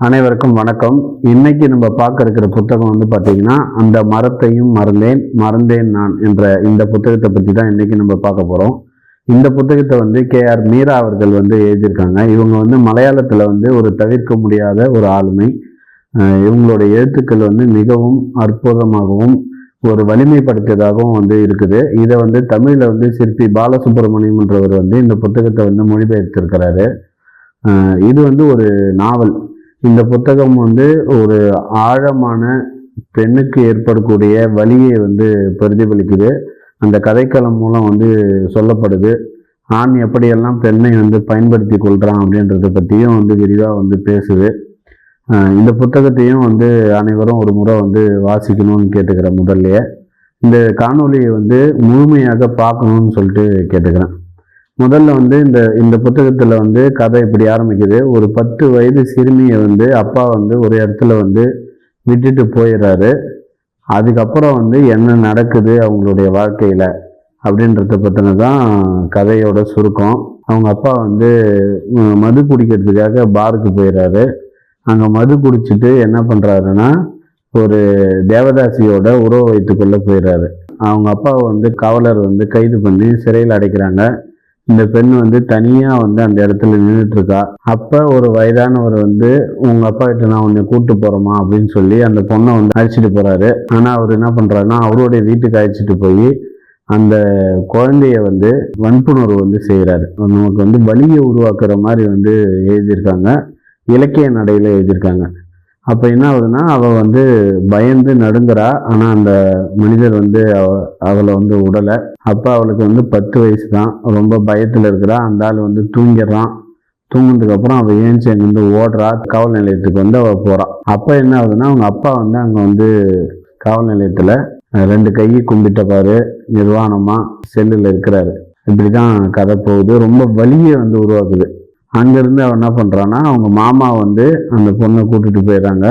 அனைவருக்கும் வணக்கம். இன்னைக்கு நம்ம பார்க்க இருக்கிற புத்தகம் வந்து பார்த்தீங்கன்னா அந்த மரத்தையும் மறந்தேன் மறந்தேன் நான் என்ற இந்த புத்தகத்தை பற்றி தான் இன்னைக்கு நம்ம பார்க்க போகிறோம் இந்த புத்தகத்தை வந்து கே ஆர் மீரா அவர்கள் வந்து எழுதியிருக்காங்க. இவங்க வந்து மலையாளத்தில் வந்து ஒரு தவிர்க்க முடியாத ஒரு ஆளுமை. இவங்களுடைய இவங்களோட எழுத்துக்கள் வந்து மிகவும் அற்புதமாகவும் ஒரு வலிமைப்படுத்தியதாகவும் வந்து இருக்குது. இதை வந்து தமிழில் வந்து சிற்பி பாலசுப்ரமணியம்ன்றவர் வந்து இந்த புத்தகத்தை வந்து மொழிபெயர்த்திருக்கிறாரு. இது வந்து ஒரு நாவல். இந்த புத்தகம் வந்து ஒரு ஆழமான பெண்ணுக்கு ஏற்படக்கூடிய வழியை வந்து பிரதிபலிக்குது. அந்த கதைக்களம் மூலம் வந்து சொல்லப்படுது. ஆண் எப்படியெல்லாம் பெண்ணை வந்து பயன்படுத்தி கொள்கிறான் அப்படின்றத பற்றியும் வந்து விரிவாக வந்து பேசுது. இந்த புத்தகத்தையும் வந்து அனைவரும் ஒரு முறை வந்து வாசிக்கணும்னு கேட்டுக்கிறேன் முதல்லையே. இந்த காணொலியை வந்து முழுமையாக பார்க்கணும்னு சொல்லிட்டு கேட்டுக்கிறேன். முதல்ல வந்து இந்த இந்த புத்தகத்தில் வந்து கதை இப்படி ஆரம்பிக்குது. ஒரு பத்து வயது சிறுமியை வந்து அப்பா வந்து ஒரு இடத்துல வந்து விட்டுட்டு போயிடுறாரு அதுக்கப்புறம் வந்து என்ன நடக்குது அவங்களுடைய வாழ்க்கையில் அப்படின்றத பற்றின தான் கதையோட சுருக்கம். அவங்க அப்பா வந்து மது குடிக்கிறதுக்காக பாருக்கு போயிடுறாரு அங்கே மது குடிச்சிட்டு என்ன பண்ணுறாருன்னா ஒரு தேவதாசியோட உறவு வைத்துக்கொள்ள போயிடுறாரு அவங்க அப்பாவை வந்து காவலர் வந்து கைது பண்ணி சிறையில் அடைக்கிறாங்க. இந்த பெண் வந்து தனியாக வந்து அந்த இடத்துல நின்றுட்டு இருக்கா அப்போ ஒரு வயதானவர் வந்து உங்கள் அப்பா கிட்ட நான் உன்னை கூப்பிட்டு போகிறோமா அப்படின்னு சொல்லி அந்த பொண்ணை வந்து அழைச்சிட்டு போகிறாரு ஆனால் அவர் என்ன பண்ணுறாருன்னா அவருடைய வீட்டுக்கு அழைச்சிட்டு போய் அந்த குழந்தைய வந்து வன்புணர்வு வந்து செய்கிறாரு நமக்கு வந்து வலியை உருவாக்குற மாதிரி வந்து எழுதியிருக்காங்க. இலக்கிய நடையில் எழுதியிருக்காங்க. அப்போ என்ன ஆகுதுன்னா அவள் வந்து பயந்து நடுங்குறா. ஆனால் அந்த மனிதர் வந்து அவ அவளை வந்து உடலை. அப்போ அவளுக்கு வந்து பத்து வயசு தான் ரொம்ப பயத்தில் இருக்கிறா. அந்த ஆள் வந்து தூங்கிடுறான். தூங்கினதுக்கப்புறம் அவள் ஏஞ்சி அங்கேருந்து ஓடுறா. காவல் நிலையத்துக்கு வந்து அவள் போகிறான் அப்போ என்ன ஆகுதுன்னா அவங்க அப்பா வந்து அங்கே வந்து காவல் நிலையத்தில் ரெண்டு கையை கும்பிட்டப்பாரு நிர்வாணமாக செல்லில் இருக்கிறாரு. இப்படி தான் கதை போகுது. ரொம்ப வலியை வந்து உருவாக்குது. அங்கேருந்து அவன் என்ன பண்ணுறான்னா அவங்க மாமா வந்து அந்த பொண்ணை கூட்டிகிட்டு போயிடுறாங்க.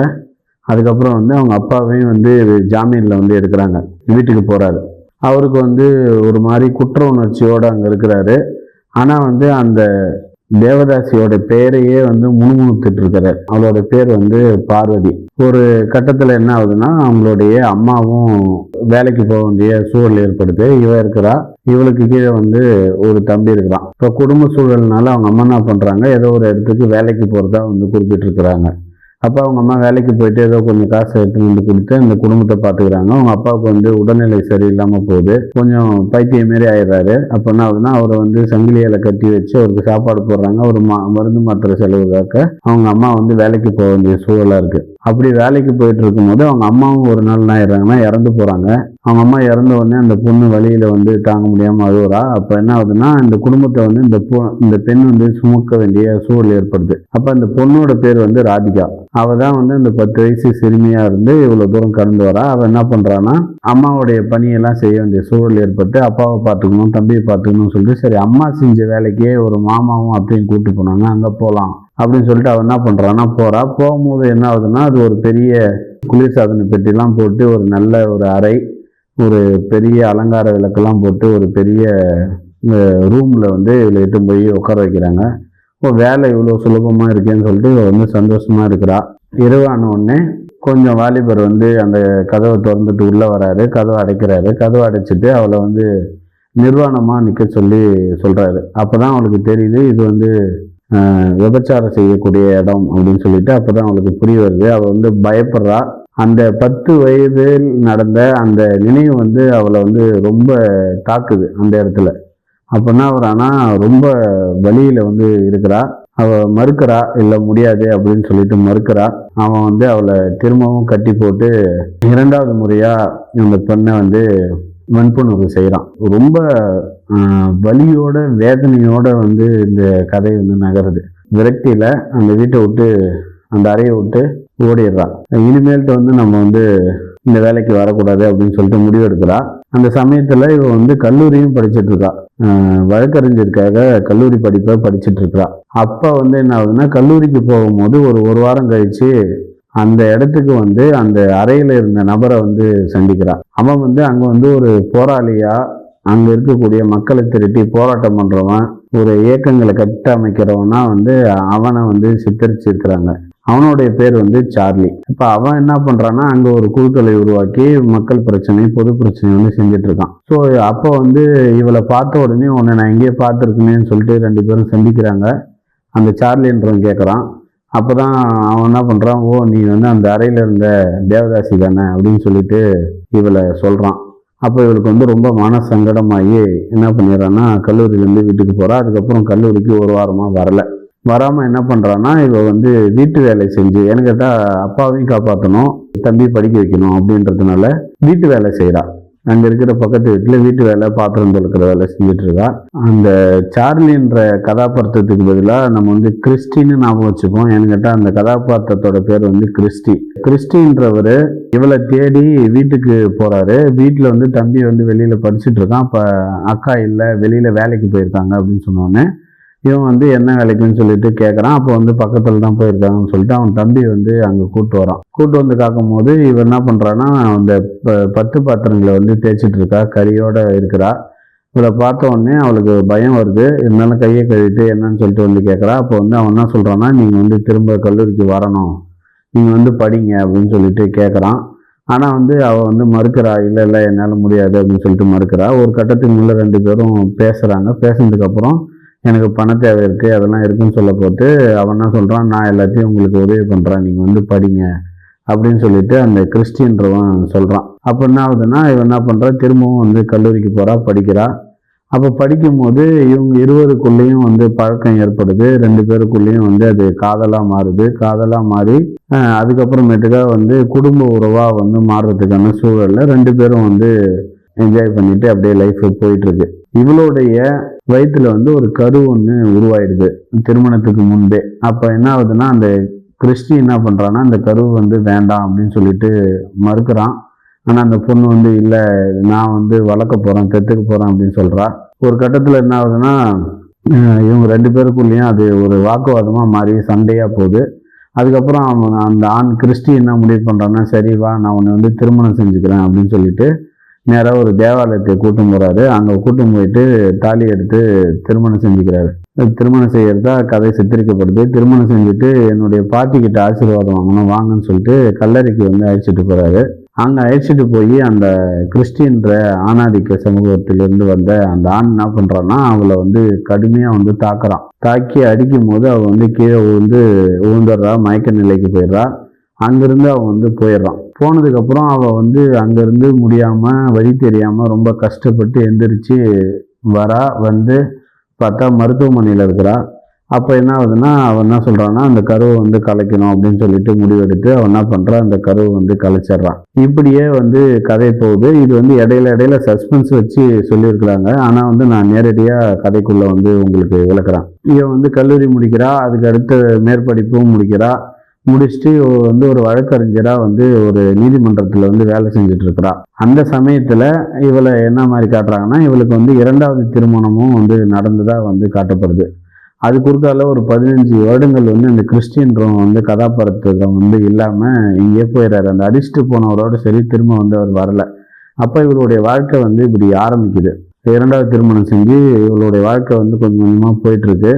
அதுக்கப்புறம் வந்து அவங்க அப்பாவையும் வந்து ஜாமீனில் வந்து எடுக்கிறாங்க. வீட்டுக்கு போகிறாரு அவருக்கு வந்து ஒரு மாதிரி குற்ற உணர்ச்சியோடு அங்கே இருக்கிறாரு. ஆனால் வந்து அந்த தேவதாசியோட பேரையே வந்து முணுமுணுத்துட்டு இருக்கிறார் அவளோட பேர் வந்து பார்வதி. ஒரு கட்டத்தில் என்ன ஆகுதுன்னா அவங்களுடைய அம்மாவும் வேலைக்கு போக வேண்டிய சூழல் ஏற்படுது. இவ இருக்கிறா இவளுக்கு கீழே வந்து ஒரு தம்பி இருக்கிறான். இப்போ குடும்ப சூழல்னால அவங்க அம்மா என்ன பண்ணுறாங்க ஏதோ ஒரு இடத்துக்கு வேலைக்கு போகிறதா வந்து குறிப்பிட்டிருக்கிறாங்க. அப்போ அவங்க அம்மா வேலைக்கு போயிட்டு ஏதோ கொஞ்சம் காசு எடுத்துன்னு வந்து கொடுத்து அந்த குடும்பத்தை பார்த்துக்கிறாங்க. அவங்க அப்பாவுக்கு வந்து உடல்நிலை சரியில்லாமல் போகுது. கொஞ்சம் பைத்தியம் மாரி ஆயிடுறாரு. அப்போ என்ன ஆகுதுன்னா அவரை வந்து சங்கிலியால் கட்டி வச்சு அவருக்கு சாப்பாடு போடுறாங்க. ஒரு மா மருந்து மாத்திரை செலவுக்காக அவங்க அம்மா வந்து வேலைக்கு போக வேண்டிய சூழலாக இருக்குது அப்படி வேலைக்கு போயிட்டு இருக்கும்போது அவங்க அம்மாவும் ஒரு நாள் என்ன ஆயிடுறாங்கன்னா இறந்து போகிறாங்க அவங்க அம்மா இறந்த உடனே அந்த பொண்ணு வழியில் வந்து தாங்க முடியாமல் அழுகுறா அப்போ என்ன ஆகுதுன்னா இந்த குடும்பத்தை வந்து இந்த பொ இந்த பெண் வந்து சுமக்க வேண்டிய சூழல் ஏற்படுது. அப்போ அந்த பொண்ணோட பேர் வந்து ராதிகா. அவள் தான் வந்து இந்த பத்து வயசு சிறுமியாக இருந்து இவ்வளோ தூரம் கடந்து வரா. அவள் என்ன பண்ணுறான்னா அம்மாவுடைய பணியெல்லாம் செய்ய வேண்டிய சூழல் ஏற்பட்டு அப்பாவை பார்த்துக்கணும் தம்பியை பார்த்துக்கணும்னு சொல்லிட்டு சரி அம்மா செஞ்ச வேலைக்கே ஒரு மாமாவும் அப்படியும் கூப்பிட்டு போனாங்க அங்கே போகலாம் அப்படின்னு சொல்லிட்டு அவள் என்ன பண்ணுறான்னா போகிறா போகும்போது என்ன ஆகுதுன்னா அது ஒரு பெரிய குளிர்சாதன பெட்டிலாம் போட்டு ஒரு நல்ல ஒரு அறை ஒரு பெரிய அலங்கார விளக்கெல்லாம் போட்டு ஒரு பெரிய ரூமில் வந்து இதில் இட்டு போய் உட்கார வைக்கிறாங்க. இப்போ வேலை இவ்வளோ சுலபமாக இருக்கேன்னு சொல்லிட்டு இவள் வந்து சந்தோஷமாக இருக்கிறா. இரவான உடனே கொஞ்சம் வாலிபர் வந்து அந்த கதவை திறந்துட்டு உள்ளே வராரு. கதவை அடைக்கிறாரு. கதவை அடைச்சிட்டு அவளை வந்து நிர்வாணமாக நிற்க சொல்லி சொல்கிறாரு அப்போ தான் அவளுக்கு தெரியுது இது வந்து விபச்சாரம் செய்யக்கூடிய இடம் அப்படின்னு சொல்லிட்டு அப்போ தான் அவளுக்கு புரிய வருது. அவள் வந்து பயப்படுறா. அந்த பத்து வயதில் நடந்த அந்த நினைவு வந்து அவளை வந்து ரொம்ப தாக்குது அந்த இடத்துல. அப்போ அவர் ஆனால் ரொம்ப வலியில் வந்து இருக்கிறா. அவள் மறுக்கிறா இல்லை முடியாது அப்படின்னு சொல்லிட்டு மறுக்கிறா. அவன் வந்து அவளை திரும்பவும் கட்டி போட்டு இரண்டாவது முறையாக அந்த பெண்ணை வந்து வன்புணர்வு செய்கிறான் ரொம்ப வலியோட வேதனையோட வந்து இந்த கதை வந்து நகருது. விரக்தியில் அந்த வீட்டை விட்டு அந்த அறையை விட்டு ஓடிடுறான் இனிமேல்ட்டு வந்து நம்ம வந்து இந்த வேலைக்கு வரக்கூடாது அப்படின்னு சொல்லிட்டு முடிவெடுக்கிறான் அந்த சமயத்தில் இவ வந்து கல்லூரியும் படிச்சுட்டு இருக்கா வழக்கறிஞருக்காக கல்லூரி படிப்பை படிச்சுட்டு இருக்கா அப்போ வந்து என்ன ஆகுதுன்னா கல்லூரிக்கு போகும்போது ஒரு ஒரு வாரம் கழிச்சு அந்த இடத்துக்கு வந்து அந்த அறையில் இருந்த நபரை வந்து சந்திக்கிறான் அவன் வந்து அங்கே வந்து ஒரு போராளியாக அங்கே இருக்கக்கூடிய மக்களை திரட்டி போராட்டம் பண்ணுறவன் ஒரு இயக்கங்களை கட்டமைக்கிறவனா வந்து அவனை வந்து சித்தரிச்சிருக்கிறாங்க. அவனுடைய பேர் வந்து சார்லி. இப்போ அவன் என்ன பண்ணுறான்னா அங்கே ஒரு குழுக்களை உருவாக்கி மக்கள் பிரச்சனை பொது பிரச்சனை வந்து செஞ்சிட்ருக்கான் ஸோ அப்போ வந்து இவளை பார்த்த உடனே உன்னை நான் எங்கேயே பார்த்துருக்கேனேன்னு சொல்லிட்டு ரெண்டு பேரும் சந்திக்கிறாங்க. அந்த சார்லின்றவன் கேட்குறான் அப்போ தான் அவன் என்ன பண்ணுறான் ஓ நீ வந்து அந்த அறையில் இருந்த தேவதாசி தானே? அப்படின்னு சொல்லிட்டு இவளை சொல்கிறான் அப்போ இவளுக்கு வந்து ரொம்ப மன சங்கடமாகி என்ன பண்ணிடுறான்னா கல்லூரியிலேருந்து வீட்டுக்கு போகிறான் அதுக்கப்புறம் கல்லூரிக்கு ஒரு வாரமாக வரலை. வராமல் என்ன பண்ணுறான்னா இவள் வந்து வீட்டு வேலை செஞ்சு ஏன்னு கேட்டால் அப்பாவையும் காப்பாற்றணும் தம்பி படிக்க வைக்கணும் அப்படின்றதுனால வீட்டு வேலை செய்கிறான் அங்கே இருக்கிற பக்கத்து வீட்டில் வீட்டு வேலை பாத்திரம் தொழுக்கிற வேலை செஞ்சுட்டு இருக்கா. அந்த சார்லின்ற கதாபாத்திரத்துக்கு பதிலாக நம்ம வந்து கிறிஸ்டின்னு ஞாபகம் வச்சுப்போம். ஏன்னு கேட்டால் அந்த கதாபாத்திரத்தோட பேர் வந்து கிறிஸ்டி. கிறிஸ்டின்றவர் இவளை தேடி வீட்டுக்கு போகிறாரு வீட்டில் வந்து தம்பி வந்து வெளியில் படிச்சுட்டு இருக்கான். அப்போ அக்கா இல்லை வெளியில் வேலைக்கு போயிருக்காங்க அப்படின்னு சொன்னோன்னே இவன் வந்து என்ன வேலைக்குன்னு சொல்லிட்டு கேட்குறான் அப்போ வந்து பக்கத்தில் தான் போயிருக்காங்கன்னு சொல்லிட்டு அவன் தம்பி வந்து அங்கே கூட்டு வரான். கூட்டு வந்து காக்கும் போது இவன் என்ன பண்ணுறான்னா அந்த ப- பத்து பாத்திரங்களை வந்து தேய்ச்சிட்டு இருக்கா. கறியோட இருக்கிறா. இவளை பார்த்த உடனே அவளுக்கு பயம் வருது. இருந்தாலும் கையை கழுவிட்டு என்னன்னு சொல்லிட்டு வந்து கேட்குறா அப்போ வந்து அவன் என்ன சொல்கிறான்னா நீங்கள் வந்து திரும்ப கல்லூரிக்கு வரணும். நீங்கள் வந்து படிங்க அப்படின்னு சொல்லிட்டு கேட்குறான் ஆனால் வந்து அவள் வந்து மறுக்கிறா இல்லை இல்லை என்னால் முடியாது அப்படின்னு சொல்லிட்டு மறுக்கிறா. ஒரு கட்டத்துக்கு முன்னே ரெண்டு பேரும் பேசுகிறாங்க பேசுனதுக்கப்புறம் எனக்கு பண தேவை இருக்குது அதெல்லாம் இருக்குன்னு சொல்ல போட்டு அவன் என்ன சொல்கிறான் நான் எல்லாத்தையும் உங்களுக்கு உதவி பண்ணுறேன் நீங்கள் வந்து படிங்க அப்படின்னு சொல்லிட்டு அந்த கிறிஸ்டின்றவன் சொல்கிறான் அப்போ என்ன ஆகுதுன்னா இவன் என்ன பண்ணுறா திரும்பவும் வந்து கல்லூரிக்கு போகிறா படிக்கிறா. அப்போ படிக்கும்போது இவங்க இருவருக்குள்ளேயும் வந்து பழக்கம் ஏற்படுது. ரெண்டு பேருக்குள்ளேயும் வந்து அது காதலாக மாறுது. காதலாக மாறி அதுக்கப்புறமேட்டுக்கா வந்து குடும்ப உறவாக வந்து மாறுறதுக்கான சூழலில் ரெண்டு பேரும் வந்து என்ஜாய் பண்ணிட்டு அப்படியே லைஃப் போயிட்டுருக்கு இவளுடைய வயிற்றுல வந்து ஒரு கரு ஒன்று உருவாயிடுது. திருமணத்துக்கு முன்பே. அப்போ என்ன ஆகுதுன்னா அந்த கிறிஸ்டி என்ன பண்ணுறான்னா அந்த கரு வந்து வேண்டாம் அப்படின்னு சொல்லிட்டு மறுக்கிறான். ஆனால் அந்த பொண்ணு வந்து இல்லை நான் வந்து வளர்க்க போகிறேன் பெற்றுக்க போகிறேன் அப்படின்னு சொல்கிறா ஒரு கட்டத்தில் என்ன ஆகுதுன்னா இவங்க ரெண்டு பேருக்குள்ளேயும் அது ஒரு வாக்குவாதமாக மாறி சண்டையாக போகுது. அதுக்கப்புறம் அவன் அந்த ஆண் கிறிஸ்டி என்ன முடிவு பண்ணுறான்னா சரி வா நான் உன்னை வந்து திருமணம் செஞ்சுக்கிறேன் அப்படின்னு சொல்லிட்டு நேராக ஒரு தேவாலயத்தை கூட்டும் போகிறாரு அங்கே கூட்டும் போயிட்டு தாலி எடுத்து திருமணம் செஞ்சுக்கிறாரு. திருமணம் செய்யறதா கதை சித்தரிக்கப்படுது. திருமணம் செஞ்சுட்டு என்னுடைய பாட்டிக்கிட்ட ஆசீர்வாதம் வாங்கணும் வாங்கன்னு சொல்லிட்டு கல்லறைக்கு வந்து அழைச்சிட்டு போகிறாரு அங்கே அழைச்சிட்டு போய் அந்த கிறிஸ்டின்ற ஆணாதிக்க சமூகத்திலிருந்து வந்த அந்த ஆண் என்ன பண்ணுறான்னா அவளை வந்து கடுமையாக வந்து தாக்குறான். தாக்கி அடிக்கும் போது அவள் வந்து கீழே விழுந்து விழுந்துடுறா மயக்க நிலைக்கு போயிடுறா. அங்கேருந்து அவன் வந்து போயிடுறான். போனதுக்கப்புறம் அவள் வந்து அங்கேருந்து முடியாமல் வழி தெரியாமல் ரொம்ப கஷ்டப்பட்டு எந்திரிச்சு வரா வந்து பார்த்தா மருத்துவமனையில் இருக்கிறா. அப்போ என்ன ஆகுதுன்னா அவன் என்ன சொல்கிறான்னா அந்த கருவை வந்து கலைக்கணும் அப்படின்னு சொல்லிட்டு முடிவெடுத்து அவன் என்ன பண்ணுறான் அந்த கருவை வந்து கலைச்சிடுறான். இப்படியே வந்து கதை போகுது. இது வந்து இடையில இடையில சஸ்பென்ஸ் வச்சு சொல்லியிருக்கிறாங்க. ஆனால் வந்து நான் நேரடியாக கதைக்குள்ளே வந்து உங்களுக்கு விளக்குறேன். இவன் வந்து கல்லூரி முடிக்கிறா அதுக்கு அடுத்த மேற்படிப்பும் முடிக்கிறா. முடிச்சுட்டு வந்து ஒரு வழக்கறிஞராக வந்து ஒரு நீதிமன்றத்தில் வந்து வேலை செஞ்சுட்டு இருக்கிறா அந்த சமயத்தில் இவளை என்ன மாதிரி காட்டுறாங்கன்னா இவளுக்கு வந்து இரண்டாவது திருமணமும் வந்து நடந்ததாக வந்து காட்டப்படுது. அது குறுக்கால ஒரு பதினஞ்சு வருடங்கள் வந்து அந்த கிறிஸ்டியன்றவன் வந்து கதாபாத்திரத்தை வந்து இல்லாமல் இங்கே போயிடுறாரு அந்த அடிச்சுட்டு போனவரோட சரி திரும்ப வந்து அவர் வரல. அப்போ இவருடைய வாழ்க்கை வந்து இப்படி ஆரம்பிக்குது. இரண்டாவது திருமணம் செஞ்சு இவளுடைய வாழ்க்கை வந்து கொஞ்சம் கொஞ்சமாக போயிட்டுருக்கு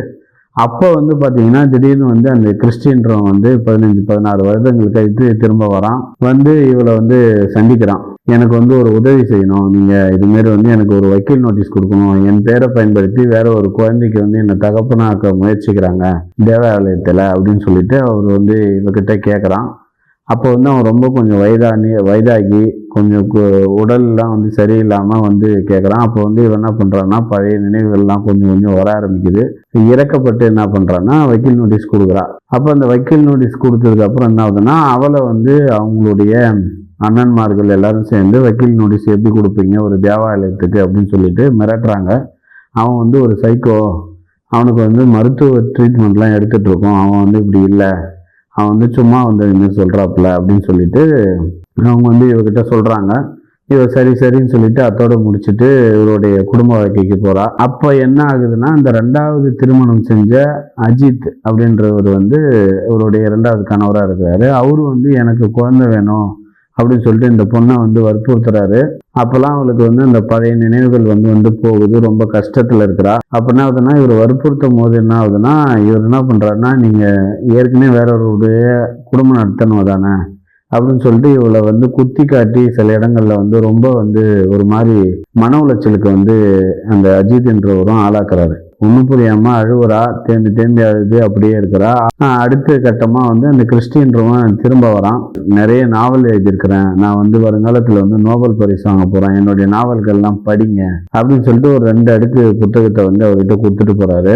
அப்போ வந்து பார்த்தீங்கன்னா திடீர்னு வந்து அந்த கிறிஸ்டின்றவன் வந்து பதினஞ்சு பதினாறு வருடங்கள் கழித்து திரும்ப வரான். வந்து இவளை வந்து சந்திக்கிறான். எனக்கு வந்து ஒரு உதவி செய்யணும். நீங்கள் இதுமாரி வந்து எனக்கு ஒரு வக்கீல் நோட்டீஸ் கொடுக்கணும். என் பேரை பயன்படுத்தி வேற ஒரு குழந்தைக்கு வந்து என்னை தகப்பனாக்க முயற்சிக்கிறாங்க. தேவாலயத்தில் அப்படின்னு சொல்லிட்டு அவர் வந்து இவகிட்ட கேட்குறான் அப்போ வந்து அவன் ரொம்ப கொஞ்சம் வயதானி வயதாகி கொஞ்சம் கு- உடல்லாம் வந்து சரியில்லாமல் வந்து கேட்குறான் அப்போ வந்து இவன் என்ன பண்ணுறான்னா பழைய நினைவுகள்லாம் கொஞ்சம் கொஞ்சம் வர ஆரம்பிக்குது. இறக்கப்பட்டு என்ன பண்ணுறான்னா வக்கீல் நோட்டீஸ் கொடுக்குறான் அப்போ அந்த வக்கீல் நோட்டீஸ் கொடுத்ததுக்கப்புறம் என்ன ஆகுதுன்னா அவளை வந்து அவங்களுடைய அண்ணன்மார்கள் எல்லாரும் சேர்ந்து வக்கீல் நோட்டீஸ் எப்படி கொடுப்பீங்க ஒரு தேவாலயத்துக்கு அப்படின்னு சொல்லிட்டு மிரட்டுறாங்க. அவன் வந்து ஒரு சைக்கோ அவனுக்கு வந்து மருத்துவ ட்ரீட்மெண்ட்லாம் எடுத்துட்டு இருக்கோம். அவன் வந்து இப்படி இல்லை. அவன் வந்து சும்மா வந்து இதுமாரி சொல்கிறாப்புல அப்படின்னு சொல்லிட்டு அவங்க வந்து இவர்கிட்ட சொல்கிறாங்க இவ சரி சரின்னு சொல்லிட்டு அத்தோட முடிச்சுட்டு இவருடைய குடும்ப வாழ்க்கைக்கு போகிறா அப்போ என்ன ஆகுதுன்னா இந்த ரெண்டாவது திருமணம் செஞ்ச அஜித் அப்படின்றவர் வந்து இவருடைய இரண்டாவது கணவராக இருக்கிறாரு. அவரு வந்து எனக்கு குழந்தை வேணும். அப்படின்னு சொல்லிட்டு இந்த பொண்ணை வந்து வற்புறுத்துறாரு. அப்போல்லாம் அவளுக்கு வந்து அந்த பழைய நினைவுகள் வந்து வந்து போகுது ரொம்ப கஷ்டத்தில் இருக்கிறா. அப்போ என்ன ஆகுதுன்னா இவர் வற்புறுத்தும் போது என்ன ஆகுதுன்னா இவர் என்ன பண்ணுறாருன்னா நீங்கள் ஏற்கனவே வேற ஒருடைய குடும்பம் நடத்தணும் தானே அப்படின்னு சொல்லிட்டு இவளை வந்து குத்தி காட்டி சில இடங்களில் வந்து ரொம்ப வந்து ஒரு மாதிரி மன உளைச்சலுக்கு வந்து அந்த அஜித் என்றவரும் ஆளாக்குறாரு. ஒன்றும் புரியாமல் அழுவுறா தேம்பி தேம்பி அழுது அப்படியே இருக்கிறா. அடுத்த கட்டமாக வந்து அந்த கிறிஸ்டின்றவன் திரும்ப வரான். நிறைய நாவல் எழுதியிருக்கிறேன். நான் வந்து வருங்காலத்தில் வந்து நோபல் பரிசு வாங்க போகிறேன் என்னுடைய நாவல்கள்லாம் படிங்க அப்படின்னு சொல்லிட்டு ஒரு ரெண்டு அடுக்கு புத்தகத்தை வந்து அவர்கிட்ட கொடுத்துட்டு போகிறாரு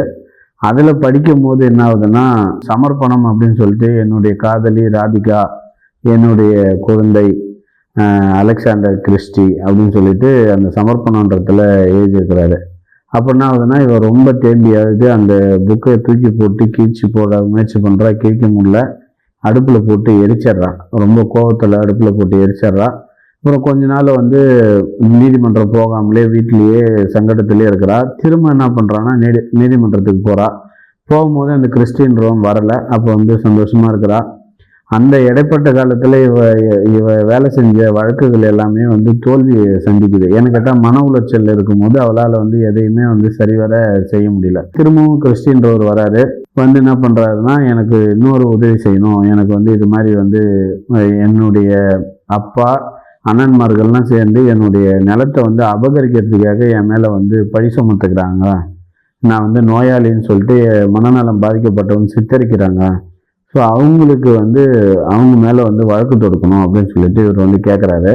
அதில் படிக்கும் போது என்ன ஆகுதுன்னா சமர்ப்பணம் அப்படின்னு சொல்லிட்டு என்னுடைய காதலி ராதிகா என்னுடைய குழந்தை அலெக்சாண்டர் கிறிஸ்டி அப்படின்னு சொல்லிட்டு அந்த சமர்ப்பணன்றத்தில் எழுதியிருக்கிறாரு. அப்போ என்ன ஆகுதுன்னா இவன் ரொம்ப தேம்பி அந்த புக்கை தூக்கி போட்டு கீழ்ச்சி போட முயற்சி பண்ணுறா கீழ்க்க முடியல. அடுப்பில் போட்டு எரிச்சிட்றான் ரொம்ப கோவத்தில் அடுப்பில் போட்டு எரிச்சிட்றான் அப்புறம் கொஞ்ச நாள் வந்து நீதிமன்றம் போகாமலே வீட்டிலேயே சங்கடத்திலே இருக்கிறா. திரும்ப என்ன பண்ணுறான்னா நீதி நீதிமன்றத்துக்கு போகிறா போகும்போது அந்த கிறிஸ்டின் ரோம் வரலை. அப்போ வந்து சந்தோஷமாக இருக்கிறா. அந்த இடைப்பட்ட காலத்தில் இவ இவ வேலை செஞ்ச வழக்குகள் எல்லாமே வந்து தோல்வியை சந்திக்குது. ஏன்னு கேட்டால் மன உளைச்சல் இருக்கும்போது அவளால் வந்து எதையுமே வந்து சரிவர செய்ய முடியல. திரும்பவும் கிறிஸ்டின்றவர் வராரு. வந்து என்ன பண்ணுறாருன்னா எனக்கு இன்னொரு உதவி செய்யணும். எனக்கு வந்து இது மாதிரி வந்து என்னுடைய அப்பா அண்ணன்மார்கள்லாம் சேர்ந்து என்னுடைய நிலத்தை வந்து அபகரிக்கிறதுக்காக என் மேலே வந்து பழி சுமத்துக்கிறாங்க. நான் வந்து நோயாளின்னு சொல்லிட்டு மனநலம் பாதிக்கப்பட்டவன் சித்தரிக்கிறாங்க. ஸோ அவங்களுக்கு வந்து அவங்க மேலே வந்து வழக்கு தொடுக்கணும் அப்படின்னு சொல்லிட்டு இவர் வந்து கேட்குறாரு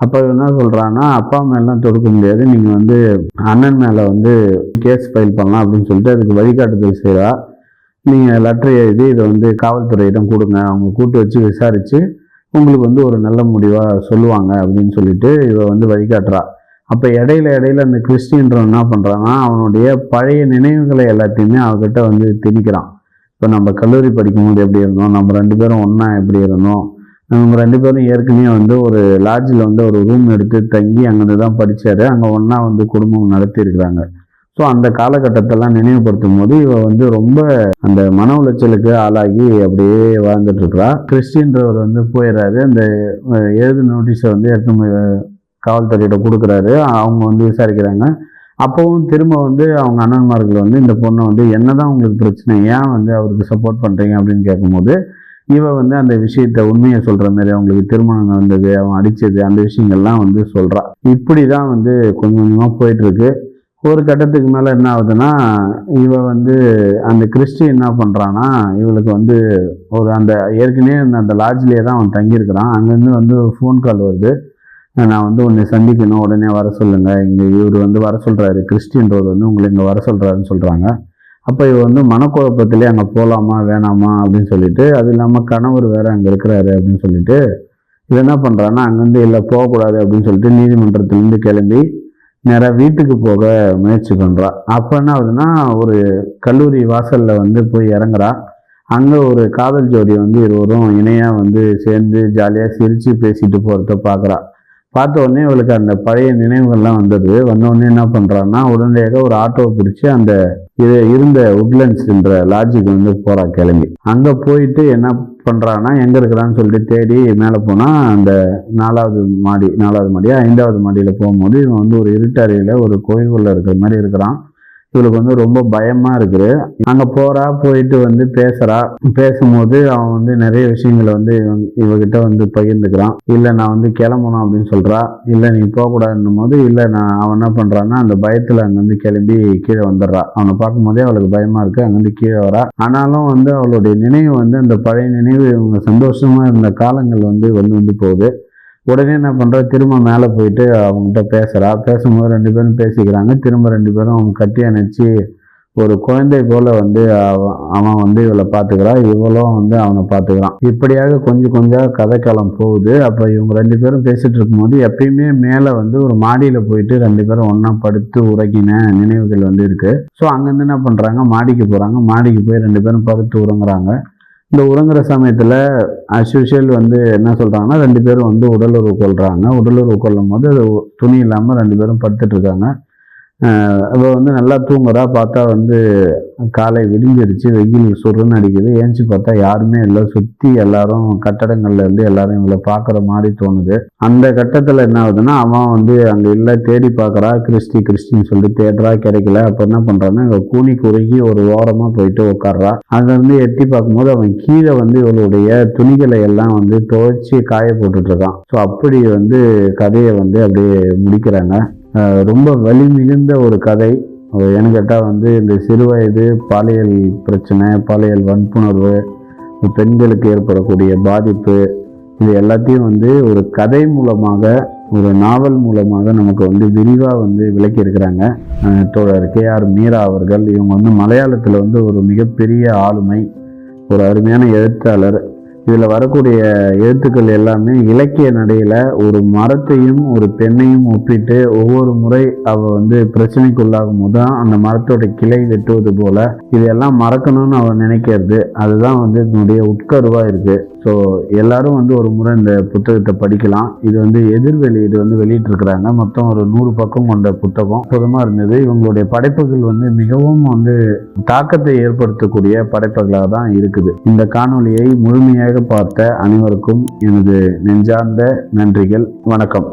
அப்போ என்ன சொல்கிறான்னா அப்பா மேலாம் தொடுக்க முடியாது. நீங்கள் வந்து அண்ணன் மேலே வந்து கேஸ் ஃபைல் பண்ணலாம் அப்படின்னு சொல்லிட்டு அதுக்கு வழிகாட்டுதல் செய்கிறா நீங்கள் லெட்டர் எழுதி இதை வந்து காவல்துறையிடம் கொடுங்க. அவங்க கூட்டு வச்சு விசாரித்து உங்களுக்கு வந்து ஒரு நல்ல முடிவாக சொல்லுவாங்க அப்படின்னு சொல்லிட்டு இவ வந்து வழிகாட்டுறா. அப்போ இடையில இடையில அந்த கிறிஸ்டின்றவன் என்ன பண்ணுறான்னா அவனுடைய பழைய நினைவுகளை எல்லாத்தையுமே அவகிட்ட வந்து திணிக்கிறான். இப்போ நம்ம கல்லூரி படிக்கும்போது எப்படி இருந்தோம்? நம்ம ரெண்டு பேரும் ஒன்றா எப்படி இருந்தோம்? நம்ம ரெண்டு பேரும் ஏற்கனவே வந்து ஒரு லாட்ஜில் வந்து ஒரு ரூம் எடுத்து தங்கி அங்கேருந்து தான் படித்தார் அங்கே ஒன்றா வந்து குடும்பம் நடத்தியிருக்கிறாங்க ஸோ அந்த காலகட்டத்தெல்லாம் நினைவுபடுத்தும் போது இவ வந்து ரொம்ப அந்த மன உளைச்சலுக்கு ஆளாகி அப்படியே வாழ்ந்துட்டு இருக்கிறா கிறிஸ்டின்றவர் வந்து போயிடுறாரு அந்த எழுது நோட்டீஸை வந்து எடுத்து போய் காவல்துறையிட்ட கொடுக்குறாரு. அவங்க வந்து விசாரிக்கிறாங்க. அப்போவும் திரும்ப வந்து அவங்க அண்ணன்மார்கள் வந்து இந்த பொண்ணை வந்து என்னதான் உங்களுக்கு பிரச்சனை ஏன் வந்து அவருக்கு சப்போர்ட் பண்ணுறீங்க அப்படின்னு கேட்கும்போது இவ வந்து அந்த விஷயத்த உண்மையை சொல்கிற மாதிரி அவங்களுக்கு திருமணம் நடந்தது அவன் அடித்தது அந்த விஷயங்கள்லாம் வந்து சொல்கிறா இப்படி தான் வந்து கொஞ்சம் கொஞ்சமாக போயிட்டுருக்கு. ஒரு கட்டத்துக்கு மேலே என்ன ஆகுதுன்னா இவ வந்து அந்த கிறிஸ்டி என்ன பண்ணுறான்னா இவளுக்கு வந்து ஒரு அந்த ஏற்கனவே அந்த அந்த லாட்ஜ்லேயே தான் அவன் தங்கியிருக்கிறான். அங்கேருந்து வந்து ஒரு ஃபோன் கால் வருது. நான் வந்து உன்னை சந்திக்கணும் உடனே வர சொல்லுங்க. இங்கே இவர் வந்து வர சொல்கிறாரு கிறிஸ்டின்றது வந்து உங்களை இங்கே வர சொல்கிறாருன்னு சொல்கிறாங்க அப்போ இவர் வந்து மனக்குழப்பத்திலே அங்கே போகலாமா வேணாமா அப்படின்னு சொல்லிட்டு அது இல்லாமல் கணவர் வேறு அங்கே இருக்கிறாரு அப்படின்னு சொல்லிட்டு இவன் என்ன பண்ணுறான்னா அங்கேருந்து இல்லை போகக்கூடாது அப்படின்னு சொல்லிட்டு நீதிமன்றத்துலேருந்து கிளம்பி நேராக வீட்டுக்கு போக முயற்சி பண்ணுறா அப்போ என்ன ஆகுதுன்னா ஒரு கல்லூரி வாசலில் வந்து போய் இறங்குறா. அங்கே ஒரு காதல் ஜோடி வந்து இருவரும் இணையாக வந்து சேர்ந்து ஜாலியாக சிரித்து பேசிட்டு போகிறத பார்க்குறா பார்த்த உடனே இவளுக்கு அந்த பழைய நினைவுகள்லாம் வந்தது. வந்த என்ன பண்ணுறான்னா உடனடியாக ஒரு ஆட்டோவை பிடிச்சி அந்த இது இருந்த உட்லண்ட்ஸ்ன்ற லாட்ஜுக்கு வந்து போகிறா கிளம்பி. அங்கே போயிட்டு என்ன பண்ணுறான்னா எங்கே இருக்கிறான்னு சொல்லிட்டு தேடி மேலே போனால் அந்த நாலாவது மாடி நாலாவது மாடியா ஐந்தாவது மாடியில் போகும்போது இவன் வந்து ஒரு இருட்டறையில் ஒரு கோயிலுக்குள்ளே இருக்கிற மாதிரி இருக்கிறான். இவளுக்கு வந்து ரொம்ப பயமாக இருக்குது. அங்கே போகிறா போயிட்டு வந்து பேசுகிறா பேசும்போது அவன் வந்து நிறைய விஷயங்களை வந்து இவன் இவகிட்ட வந்து பகிர்ந்துக்கிறான். இல்லை நான் வந்து கிளம்பணும் அப்படின்னு சொல்கிறா இல்லை நீ போகக்கூடாதுன்னும் போது இல்லை நான் அவன் என்ன பண்ணுறான்னா அந்த பயத்தில் அங்கேருந்து கிளம்பி கீழே வந்துடுறா. அவனை பார்க்கும்போதே அவளுக்கு பயமாக இருக்குது அங்கேருந்து கீழே வரா. ஆனாலும் வந்து அவளுடைய நினைவு வந்து அந்த பழைய நினைவு இவங்க சந்தோஷமாக இருந்த காலங்கள் வந்து வந்து வந்து போகுது. உடனே என்ன பண்ணுறா திரும்ப மேலே போயிட்டு அவங்ககிட்ட பேசுகிறா பேசும்போது ரெண்டு பேரும் பேசிக்கிறாங்க. திரும்ப ரெண்டு பேரும் அவங்க கட்டி அணைச்சி ஒரு குழந்தை போல் வந்து அவன் அவன் வந்து இவளை பார்த்துக்கிறான் இவளும் வந்து அவனை பார்த்துக்கிறான். இப்படியாக கொஞ்சம் கொஞ்சம் கதைக்காலம் போகுது. அப்போ இவங்க ரெண்டு பேரும் பேசிகிட்டு இருக்கும்போது எப்பயுமே மேலே வந்து ஒரு மாடியில் போயிட்டு ரெண்டு பேரும் ஒன்றா படுத்து உறங்கின நினைவுகள் வந்து இருக்குது ஸோ அங்கேருந்து என்ன பண்ணுறாங்க மாடிக்கு போகிறாங்க மாடிக்கு போய் ரெண்டு பேரும் படுத்து உறங்குறாங்க. இந்த உறங்குற சமயத்தில் அஸ்யூஷுவல் வந்து என்ன சொல்கிறாங்கன்னா ரெண்டு பேரும் வந்து உடலுறவு கொள்கிறாங்க உடலுறவு கொள்ளும் போது அது துணி இல்லாமல் ரெண்டு பேரும் படுத்துட்ருக்காங்க இருக்காங்க வந்து நல்லா தூங்குறா பார்த்தா வந்து காலை விடிஞ்சிருச்சு வெயில் சுருன்னு அடிக்குது. ஏஞ்சி பார்த்தா யாருமே இல்லை. சுற்றி எல்லாரும் கட்டடங்கள்ல இருந்து எல்லாரும் இவளை பார்க்குற மாதிரி தோணுது. அந்த கட்டத்தில் என்ன ஆகுதுன்னா அவன் வந்து அங்கே இல்லை தேடி பார்க்குறா. கிறிஸ்டி கிறிஸ்டின்னு சொல்லி தேடுறா கிடைக்கல. அப்போ என்ன பண்ணுறான்னா இவள் கூனி குறுகி ஒரு ஓரமாக போயிட்டு உட்கார்றா. அங்கேருந்து எட்டி பார்க்கும்போது அவன் கீழே வந்து இவளுடைய துணிகளை எல்லாம் வந்து துவைச்சி காய போட்டுட்ருக்கான் ஸோ அப்படி வந்து கதையை வந்து அப்படியே முடிக்கிறாங்க. ரொம்ப வலி மிகுந்த ஒரு கதை. அது ஏன்னு கேட்டால் வந்து இந்த சிறுவயது பாலியல் பிரச்சனை பாலியல் வன்புணர்வு பெண்களுக்கு ஏற்படக்கூடிய பாதிப்பு இது எல்லாத்தையும் வந்து ஒரு கதை மூலமாக ஒரு நாவல் மூலமாக நமக்கு வந்து விரிவாக வந்து விளக்கியிருக்கிறாங்க தோழர் கே ஆர் மீரா அவர்கள். இவங்க வந்து மலையாளத்தில் வந்து ஒரு மிகப்பெரிய ஆளுமை ஒரு அருமையான எழுத்தாளர். இதில் வரக்கூடிய எழுத்துக்கள் எல்லாமே இலக்கிய நடையில் ஒரு மரத்தையும் ஒரு பெண்ணையும் ஒப்பிட்டு ஒவ்வொரு முறை அவள் வந்து பிரச்சனைக்குள்ளாகும் போது தான் அந்த மரத்தோட கிளை வெட்டுவது போல இதெல்லாம் மறக்கணும்னு அவள் நினைக்கிறது. அதுதான் வந்து இதனுடைய உட்கருவாக இருக்குது ஸோ எல்லாரும் வந்து ஒரு முறை இந்த புத்தகத்தை படிக்கலாம். இது வந்து எதிர்வெளி இது வந்து வெளியிட்டிருக்கிறாங்க. மொத்தம் ஒரு நூறு பக்கம் கொண்ட புத்தகம். அற்புதமாக இருந்தது. இவங்களுடைய படைப்புகள் வந்து மிகவும் வந்து தாக்கத்தை ஏற்படுத்தக்கூடிய படைப்புகளாக தான் இருக்குது. இந்த காணொலியை முழுமையாக பார்த்த அனைவருக்கும் எனது நெஞ்சார்ந்த நன்றிகள். வணக்கம்.